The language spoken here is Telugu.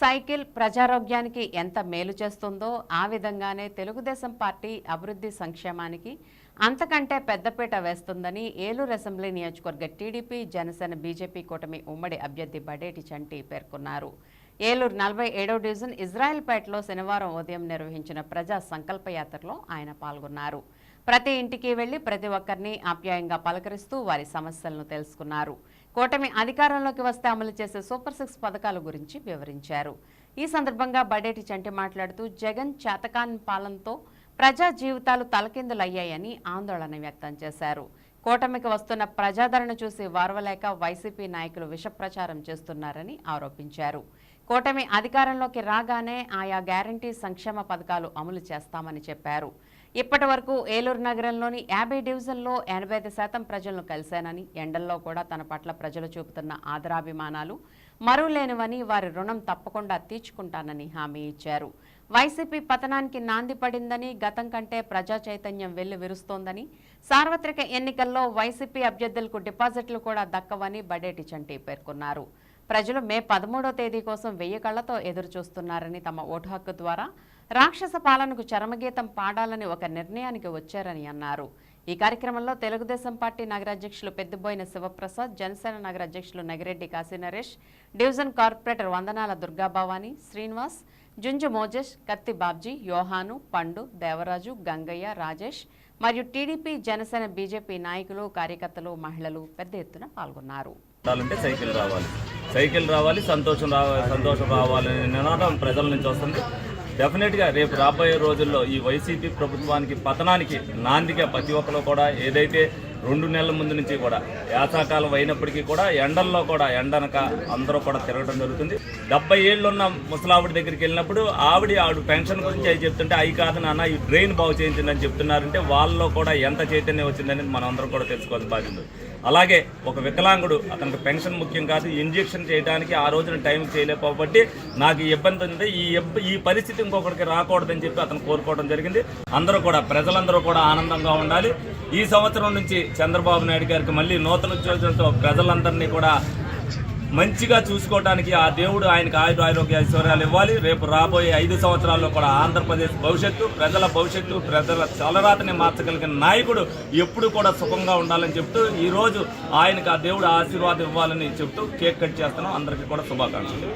సైకిల్ ప్రజారోగ్యానికి ఎంత మేలు చేస్తుందో ఆ విధంగానే తెలుగుదేశం పార్టీ అభివృద్ధి సంక్షేమానికి అంతకంటే పెద్దపీట వేస్తుందని ఏలూరు అసెంబ్లీ నియోజకవర్గ టీడీపీ జనసేన బీజేపీ కూటమి ఉమ్మడి అభ్యర్థి బడేటి చంటి పేర్కొన్నారు. ఏలూరు నలభై ఏడవ డివిజన్ ఇజ్రాయెల్పేటలో శనివారం ఉదయం నిర్వహించిన ప్రజా సంకల్పయాత్రలో ఆయన పాల్గొన్నారు. ప్రతి ఇంటికి వెళ్ళి ప్రతి ఒక్కరిని ఆప్యాయంగా పలకరిస్తూ వారి సమస్యలను తెలుసుకున్నారు. కూటమి అధికారంలోకి వస్తే అమలు చేసే సూపర్ సిక్స్ పథకాల గురించి వివరించారు. ఈ సందర్భంగా బడేటి చంటి మాట్లాడుతూ జగన్ చేతకాన్ పాలనతో ప్రజా జీవితాలు తలకిందులయ్యాయని ఆందోళన వ్యక్తం చేశారు. కూటమికి వస్తున్న ప్రజాదరణ చూసి వారవలేక వైసీపీ నాయకులు విష ప్రచారం చేస్తున్నారని ఆరోపించారు. కూటమి అధికారంలోకి రాగానే ఆయా గ్యారంటీ సంక్షేమ పథకాలు అమలు చేస్తామని చెప్పారు. ఇప్పటి వరకు ఏలూరు నగరంలోని యాభై డివిజన్లో ఎనభై ఐదు శాతం ప్రజలను కలిశానని ఎండల్లో కూడా తన పట్ల ప్రజలు చూపుతున్న ఆదరాభిమానాలు మరులేనివని వారి రుణం తప్పకుండా తీర్చుకుంటానని హామీ ఇచ్చారు. వైసీపీ పతనానికి నాంది పడిందని గతం కంటే ప్రజా చైతన్యం వెల్లు విరుస్తోందని సార్వత్రిక ఎన్నికల్లో వైసీపీ అభ్యర్థులకు డిపాజిట్లు కూడా దక్కవని బడేటి చంటి పేర్కొన్నారు. ప్రజలు మే పదమూడో తేదీ కోసం వెయ్యి కళ్ళతో ఎదురుచూస్తున్నారని తమ ఓటు హక్కు ద్వారా రాక్షస పాలనకు చరమగీతం పాడాలని ఒక నిర్ణయానికి వచ్చారని అన్నారు. ఈ కార్యక్రమంలో తెలుగుదేశం పార్టీ నగరాధ్యక్షులు పెద్దబోయిన శివప్రసాద్ జనసేన నగర అధ్యక్షులు Nagireddy Kasi Naresh division corporator Vandanala Durgabhavani Srinivas Junju Moses Katti Babji Yohanu పండు దేవరాజు గంగయ్య రాజేష్ మరియు టీడీపీ జనసేన బీజేపీ నాయకులు కార్యకర్తలు మహిళలు పెద్ద ఎత్తున పాల్గొన్నారు. సైకిల్ రావాలి. సైకిల్ రావాలి సంతోషం రావాలి సంతోషం రావాలనే నినాదం ప్రజల నుంచి వస్తుంది. డెఫినెట్గా రేపు రాబోయే రోజుల్లో ఈ వైసీపీ ప్రభుత్వానికి పతనానికి నాందిగా ప్రతి ఒక్కరు కూడా ఏదైతే రెండు నెలల ముందు నుంచి కూడా యాసాకాలం అయినప్పటికీ కూడా ఎండల్లో కూడా ఎండనక అందరూ కూడా తిరగడం జరుగుతుంది. డెబ్బై ఏళ్ళు ఉన్న ముసలావిడ దగ్గరికి వెళ్ళినప్పుడు ఆవిడ ఆవిడ పెన్షన్ గురించి అవి చెప్తుంటే అవి కాదు నాన్న ఈ డ్రైన్ బాగు చేయించిందని చెప్తున్నారంటే వాళ్ళలో కూడా ఎంత చైతన్యం వచ్చిందని మనం అందరం కూడా తెలుసుకోవాల్సి బాధ్యత అలాగే ఒక వికలాంగుడు అతనికి పెన్షన్ ముఖ్యం కాదు ఇంజెక్షన్ చేయడానికి ఆ రోజున టైం చేయలేకపోబట్టి నాకు ఇబ్బంది ఉంది ఈ ఈ పరిస్థితి ఇంకొకరికి రాకూడదని చెప్పి అతను కోరుకోవడం జరిగింది. అందరూ కూడా ప్రజలందరూ కూడా ఆనందంగా ఉండాలి. ఈ సంవత్సరం నుంచి చంద్రబాబు నాయుడు గారికి మళ్ళీ నూతన ఉద్యోగంతో ప్రజలందరినీ కూడా మంచిగా చూసుకోవడానికి ఆ దేవుడు ఆయనకు ఆయుధ ఆరోగ్య ఐశ్వర్యాలు ఇవ్వాలి. రేపు రాబోయే ఐదు సంవత్సరాల్లో కూడా ఆంధ్రప్రదేశ్ భవిష్యత్తు ప్రజల భవిష్యత్తు ప్రజల చలరాతని మార్చగలిగిన నాయకుడు ఎప్పుడు కూడా సుఖంగా ఉండాలని చెప్తూ ఈ రోజు ఆయనకు ఆ దేవుడు ఆశీర్వాదం ఇవ్వాలని చెప్తూ కేక్ కట్ చేస్తున్నాం. అందరికీ కూడా శుభాకాంక్షలు.